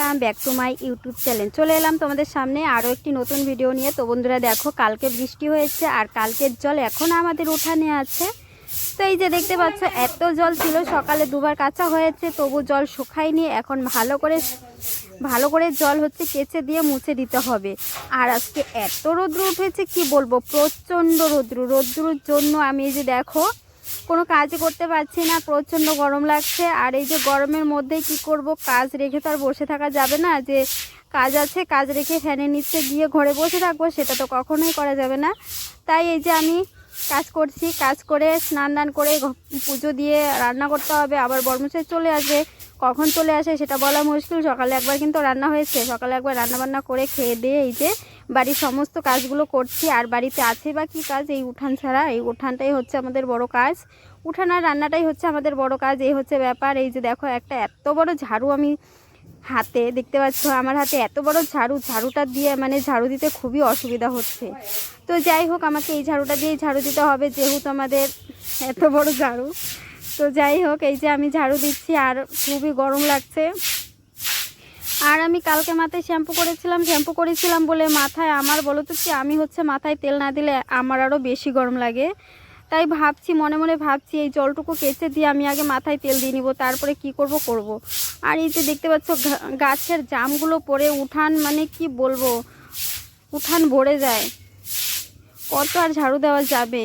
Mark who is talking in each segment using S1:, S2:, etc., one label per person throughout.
S1: Welcome back to my YouTube channel. চলে এলাম তোমাদের সামনে আরও একটি নতুন ভিডিও নিয়ে। তো বন্ধুরা দেখো, কালকে বৃষ্টি হয়েছে আর কালকের জল এখন আমাদের উঠানে আছে। তো এই যে দেখতে পাচ্ছ, এত জল ছিল, সকালে দুবার কাঁচা হয়েছে, তবু জল শুকায়নি। এখন ভালো করে ভালো করে জল হচ্ছে কেচে দিয়ে মুছে দিতে হবে। আর আজকে এত রৌদ্র উঠেছে, কি বলব? প্রচণ্ড রৌদ্র। রৌদ্রর জন্য আমি এই যে দেখো কোনো কাজই করতে পারছি না, প্রচণ্ড গরম লাগছে। আর এই যে গরমের মধ্যে কি করব, কাজ রেখে তো আর বসে থাকা যাবে না। যে কাজ আছে, কাজ রেখে ফ্যানের নিচে গিয়ে ঘরে বসে থাকব, সেটা তো কখনোই করা যাবে না। তাই এই যে আমি কাজ করছি, কাজ করে স্নান দান করে পুজো দিয়ে রান্না করতে হবে, আবার বর্মশাই চলে আসবে। কখন চলে আসে সেটা বলা মুশকিল, সকালে একবার কিন্তু রান্না হয়েছে। সকালে একবার রান্না বান্না করে খেয়ে দিয়ে এই যে বাড়ির সমস্ত কাজগুলো করছি, আর বাড়িতে আছে বা কী কাজ, এই উঠান ছাড়া। এই উঠানটাই হচ্ছে আমাদের বড় কাজ। উঠান আর রান্নাটাই হচ্ছে আমাদের বড় কাজ, এই হচ্ছে ব্যাপার। এই যে দেখো, একটা এত বড় ঝাড়ু আমি হাতে দেখতে পাচ্ছ, আমার হাতে এত বড় ঝাড়ু, ঝাড়ুটা দিয়ে মানে ঝাড়ু দিতে খুবই অসুবিধা হচ্ছে। তো যাই হোক, আমাকে এই ঝাড়ুটা দিয়েই ঝাড়ু দিতে হবে, যেহেতু আমাদের এত বড় ঝাড়ু। তো যাই হোক, এই যে আমি ঝাড়ু দিচ্ছি, আর খুবই গরম লাগছে। আর আমি কালকে মাথায় শ্যাম্পু করেছিলাম শ্যাম্পু করেছিলাম বলে মাথায় আমার, বলো তো কি, আমি হচ্ছে মাথায় তেল না দিলে আমার আরও বেশি গরম লাগে। তাই ভাবছি, মনে মনে ভাবছি, এই জলটুকু কেচে দিয়ে আমি আগে মাথায় তেল দিয়ে নিব, তারপরে কি করব করব। আর এই যে দেখতে পাচ্ছ গাছের জামগুলো পরে উঠান মানে কি বলব, উঠান ভরে যায়। কত আর ঝাড়ু দেওয়া যাবে।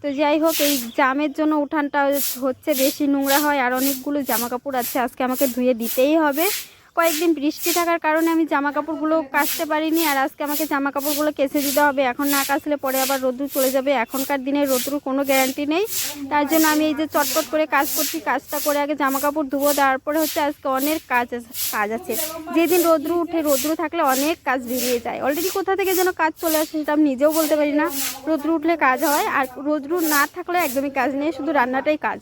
S1: তো যাই হোক, এই জামের জন্য উঠানটা হচ্ছে বেশি নোংরা হয়, আর অনেকগুলো জামা কাপড় আছে, আজকে আমাকে ধুয়ে দিতেই হবে। কয়েকদিন বৃষ্টি থাকার কারণে আমি জামা কাপড়গুলো কাচতে পারিনি আর আজকে আমাকে জামা কাপড়গুলো কেচে দিতে হবে। এখন না কাচলে পরে আবার রোদ্রু চলে যাবে। এখনকার দিনে রোদ্রুর কোনো গ্যারান্টি নেই। তার জন্য আমি এই যে চটপট করে কাজ করছি, কাজটা করে আগে জামা কাপড় ধুবো। তারপরে হচ্ছে আজকে অনেক কাজ কাজ আছে। যেদিন রোদ্রু উঠে রোদ্রু থাকলে অনেক কাজ বেরিয়ে যায়। অলরেডি কোথা থেকে যেন কাজ চলে আসে সেটা আমি নিজেও বলতে পারি না। রোদ্রু উঠলে কাজ হয় আর রোদ্রু না থাকলে একদমই কাজ নেই, শুধু রান্নাটাই কাজ।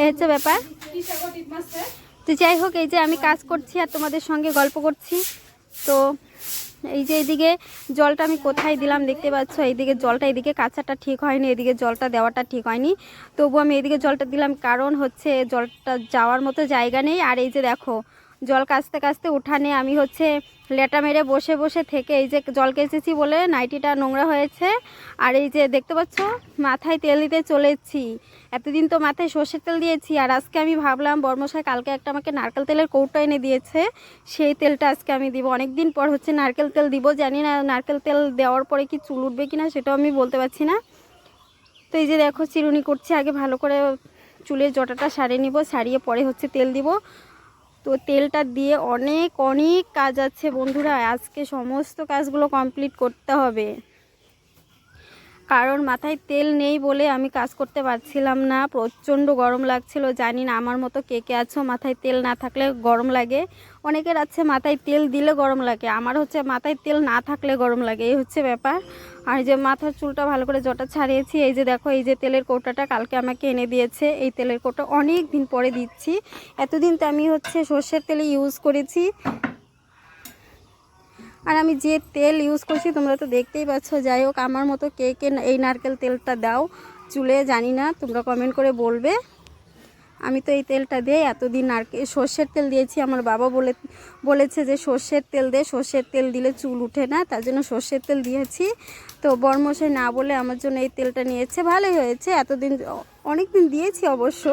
S1: এই হচ্ছে ব্যাপার। তো যাই হোক, এই যে আমি কাজ করছি আর তোমাদের সঙ্গে গল্প করছি। তো এই যে এইদিকে জলটা আমি কোথায় দিলাম দেখতে পাচ্ছ? এইদিকে জলটা এদিকে কাঁচাটা ঠিক হয়নি, এদিকে জলটা দেওয়াটা ঠিক হয়নি। তবু আমি এদিকে জলটা দিলাম কারণ হচ্ছে জলটা যাওয়ার মতো জায়গা নেই। আর এই যে দেখো জল কাচতে কাচতে উঠানে আমি হচ্ছে লেটা মেরে বসে বসে থেকে এই যে জল কেচেছি বলে নাইটিটা নোংরা হয়েছে। আর এই যে দেখতে পাচ্ছ, মাথায় তেল দিতে চলেছি। এতদিন তো মাথায় সর্ষের তেল দিয়েছি। আর আজকে আমি ভাবলাম, বর্মশাই কালকে একটা আমাকে নারকেল তেলের কৌটো এনে দিয়েছে। সেই তেলটা আজকে আমি দিব। অনেক দিন পর হচ্ছে নারকেল তেল দিব। জানি না নারকেল তেল দেওয়ার পরে কি চুল উঠবে কি না সেটাও আমি বলতে পারছি না। তো এই যে দেখো, চিরুনি করছি। আগে ভালো করে চুলের জটাটা সারিয়ে নিব, সারিয়ে পরে হচ্ছে তেল দিব। তো তেলটা দিয়ে অনেক অনেক কাজ আছে বন্ধুরা। আজকে সমস্ত কাজগুলো কমপ্লিট করতে হবে। কারণ মাথায় তেল নেই বলে আমি কাজ করতে পারছিলাম না, প্রচণ্ড গরম লাগছিল, জানি না আমার মতো কে কে আছো, মাথায় তেল না থাকলে গরম লাগে। অনেকের আছে মাথায় তেল দিলে গরম লাগে, আমার হচ্ছে মাথায় তেল না থাকলে গরম লাগে, এই হচ্ছে ব্যাপার। আর যে মাথার চুলটা ভালো করে জটা ছাড়িয়েছি, এই যে দেখো, এই যে তেলের কৌটাটা কালকে আমাকে এনে দিয়েছে, এই তেলের কৌটা অনেক দিন পরে দিচ্ছি। এতদিন তো আমি হচ্ছে সর্ষের তেলে ইউজ করেছি আর আমি যে তেল ইউজ করছি, তোমরা তো দেখতেই পাচ্ছ। যাই হোক, আমার মতো কে কে এই নারকেল তেলটা দাও? চুলে জানি না, তোমরা কমেন্ট করে বলবে। আমি তো এই তেলটা দিয়ে এতদিন নারকেল সর্ষের তেল দিয়েছি। আমার বাবা বলে বলেছে যে, সর্ষের তেল দে, সর্ষের তেল দিলে চুল উঠে না, তার জন্য সর্ষের তেল দিয়েছি। তো বরমশাই না বলে আমার জন্য এই তেলটা নিয়েছে। ভালোই হয়েছে, এতদিন অনেক দিন দিয়েছি অবশ্য।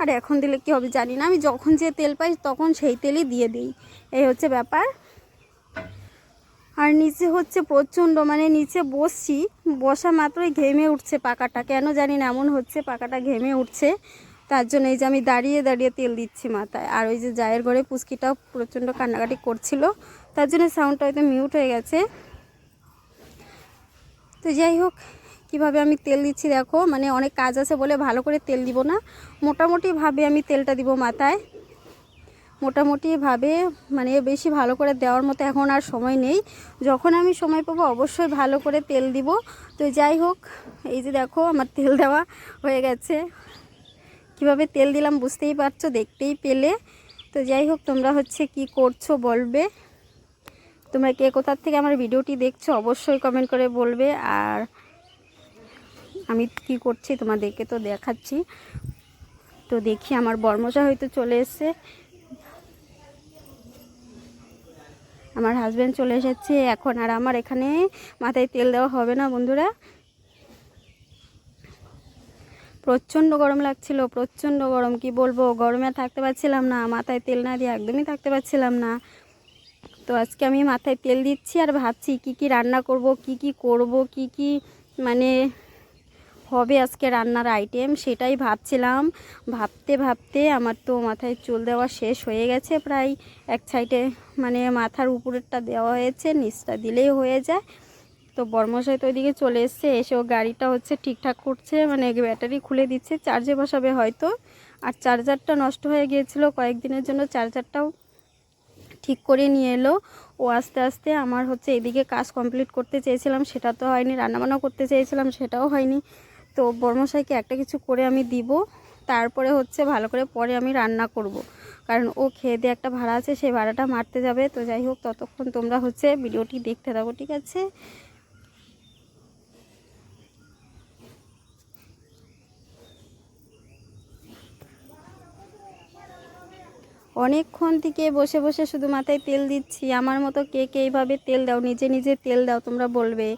S1: আর এখন দিলে কী হবে জানি না। আমি যখন যে তেল পাই, তখন সেই তেলই দিয়ে দিই। এই হচ্ছে ব্যাপার। আর নিচে হচ্ছে প্রচণ্ড মানে নিচে বসছি, বসা মাত্রই ঘেমে উঠছে পাকাটা কেন জানি না, এমন হচ্ছে পাকাটা ঘেমে উঠছে। তার জন্য এই যে আমি দাঁড়িয়ে দাঁড়িয়ে তেল দিচ্ছি মাথায়। আর ওই যে জায়ের ঘরে পুচকিটাও প্রচণ্ড কান্নাকাটি করছিল। তার জন্য সাউন্ডটা হয়তো মিউট হয়ে গেছে। তো যাই হোক, কীভাবে আমি তেল দিচ্ছি দেখো মানে অনেক কাজ আছে বলে ভালো করে তেল দিব না। মোটামুটিভাবে আমি তেলটা দিব মাথায়। মোটামুটিভাবে মানে বেশি ভালো করে দেওয়ার মতো এখন আর সময় নেই। যখন আমি সময় পাবো অবশ্যই ভালো করে তেল দিব। তো যাই হোক, এই যে দেখো আমার তেল দেওয়া হয়ে গেছে। কীভাবে তেল দিলাম বুঝতেই পারছ, দেখতেই পেলে। তো যাই হোক, তোমরা হচ্ছে কি করছ বলবে? তোমরা কে কোথার থেকে আমার ভিডিওটি দেখছ অবশ্যই কমেন্ট করে বলবে। আর আমি কি করছি তোমাদেরকে তো দেখাচ্ছি। তো দেখি আমার বর্মশা হয়তো চলে এসছে। আমার হাজব্যান্ড চলে এসেছে, এখন আর আমার এখানে মাথায় তেল দেওয়া হবে না বন্ধুরা। প্রচণ্ড গরম লাগছিল, প্রচণ্ড গরম, কি বলব? গরমে থাকতে পারছিলাম না, মাথায় তেল না দিয়ে একদমই থাকতে পারছিলাম না। তো আজকে আমি মাথায় তেল দিচ্ছি আর ভাবছি কি কি রান্না করব, কি কি করব, কি কি মানে হবে আজকে রান্নার আইটেম সেটাই ভাবছিলাম। ভাবতে ভাবতে আমার তো মাথায় চুল দেওয়া শেষ হয়ে গেছে। প্রায় এক সাইডে মানে মাথার উপরেরটা দেওয়া হয়েছে, নিচটা দিলেই হয়ে যায়। তো বর্মশাই তো ওইদিকে চলে এসছে, এসে ও গাড়িটা হচ্ছে ঠিকঠাক করছে মানে ব্যাটারি খুলে দিচ্ছে চার্জে বসাবে হয়তো। আর চার্জারটা নষ্ট হয়ে গিয়েছিল, কয়েকদিনের জন্য চার্জারটাও ঠিক করে নিয়ে এলো। ও আস্তে আস্তে আমার হচ্ছে এদিকে কাজ কমপ্লিট করতে চেয়েছিলাম, সেটা তো হয়নি রান্নাবান্না করতে চেয়েছিলাম, সেটাও হয়নি। তো বর্মশাইকে একটা কিছু করে আমি দিব। তারপরে হচ্ছে ভালো করে পরে আমি রান্না করব। কারণ ও খেয়ে দিয়ে একটা ভাড়া আছে, সেই ভাড়াটা মারতে যাবে। তো যাই হোক, ততক্ষণ তোমরা হচ্ছে ভিডিওটি দেখতে থাকো, ঠিক আছে? অনেকক্ষণ থেকে বসে বসে শুধু মাথায় তেল দিচ্ছি। আমার মতো কে কে এইভাবে তেল দাও, নিজে নিজে তেল দাও, তোমরা বলবে।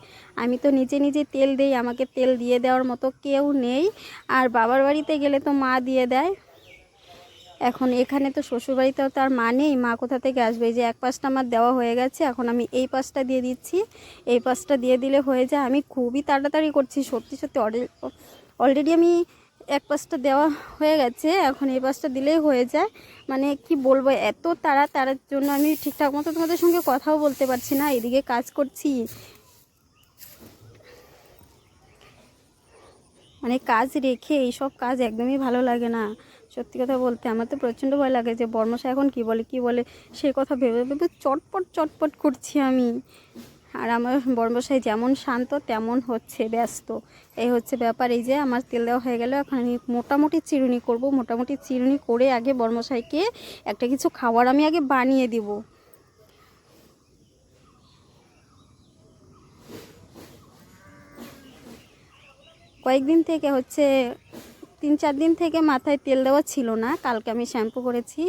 S1: আমি তো নিজে নিজে তেল দেই, আমাকে তেল দিয়ে দেওয়ার মতো কেউ নেই। আর বাবার বাড়িতে গেলে তো মা দিয়ে দেয়। এখন এখানে তো শ্বশুরবাড়িতেও তার মা নেই, মা কোথা থেকে আসবে? যে এক পাশটা আমার দেওয়া হয়ে গেছে, এখন আমি এই পাশটা দিয়ে দিচ্ছি। এই পাশটা দিয়ে দিলে হয়ে যায়, আমি খুবই তাড়াতাড়ি করছি, সত্যি সত্যি অলরেডি আমি এক পাশটা দেওয়া হয়ে গেছে, এখন এই পাশটা দিলেই হয়ে যায়। মানে কি বলব, এত তাড়া তাড়ার জন্য আমি ঠিকঠাক মতো তোমাদের সঙ্গে কথাও বলতে পারছি না, এদিকে কাজ করছি। মানে কাজ রেখে এইসব কাজ একদমই ভালো লাগে না। সত্যি কথা বলতে আমার তো প্রচণ্ড ভয় লাগে যে বর্মশা এখন কি বলে কি বলে সেই কথা ভেবে ভেবে চটপট চটপট করছি আমি। আর আমার বর্মশাই যেমন শান্ত, তেমন হচ্ছে, ব্যস্ত। এই হচ্ছে ব্যাপার। এই যে আমার তেল দেওয়া হয়ে গেল, এখন আমি মোটামুটি চিরুনি করব। মোটামুটি চিরুনি করে আগে বর্মশাইকে একটা কিছু খাবার আমি আগে বানিয়ে দিব। কয়েকদিন থেকে হচ্ছে তিন চার দিন থেকে মাথায় তেল দেওয়া ছিল না। কালকে আমি শ্যাম্পু করেছি।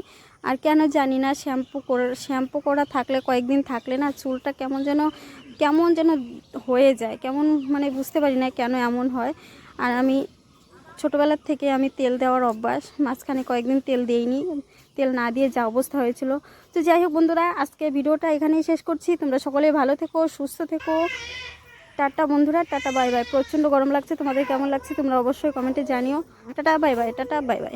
S1: আর কেন জানি না, শ্যাম্পু করে, শ্যাম্পু করা থাকলে, কয়েকদিন থাকলে না চুলটা কেমন যেন কেমন যেন হয়ে যায়। কেমন মানে বুঝতে পারি না কেন এমন হয়। আর আমি ছোটোবেলার থেকে আমি তেল দেওয়ার অভ্যাস, মাঝখানে কয়েকদিন তেল দিইনি, তেল না দিয়ে যা অবস্থা হয়েছিল। তো যাই হোক বন্ধুরা আজকে ভিডিওটা এখানেই শেষ করছি। তোমরা সকলে ভালো থেকো, সুস্থ থেকো। টাটা বন্ধুরা, টাটা, বাই বাই। প্রচণ্ড গরম লাগছে, তোমাদের কেমন লাগছে তোমরা অবশ্যই কমেন্টে জানিও। Tata, bye bye, tata, bye bye.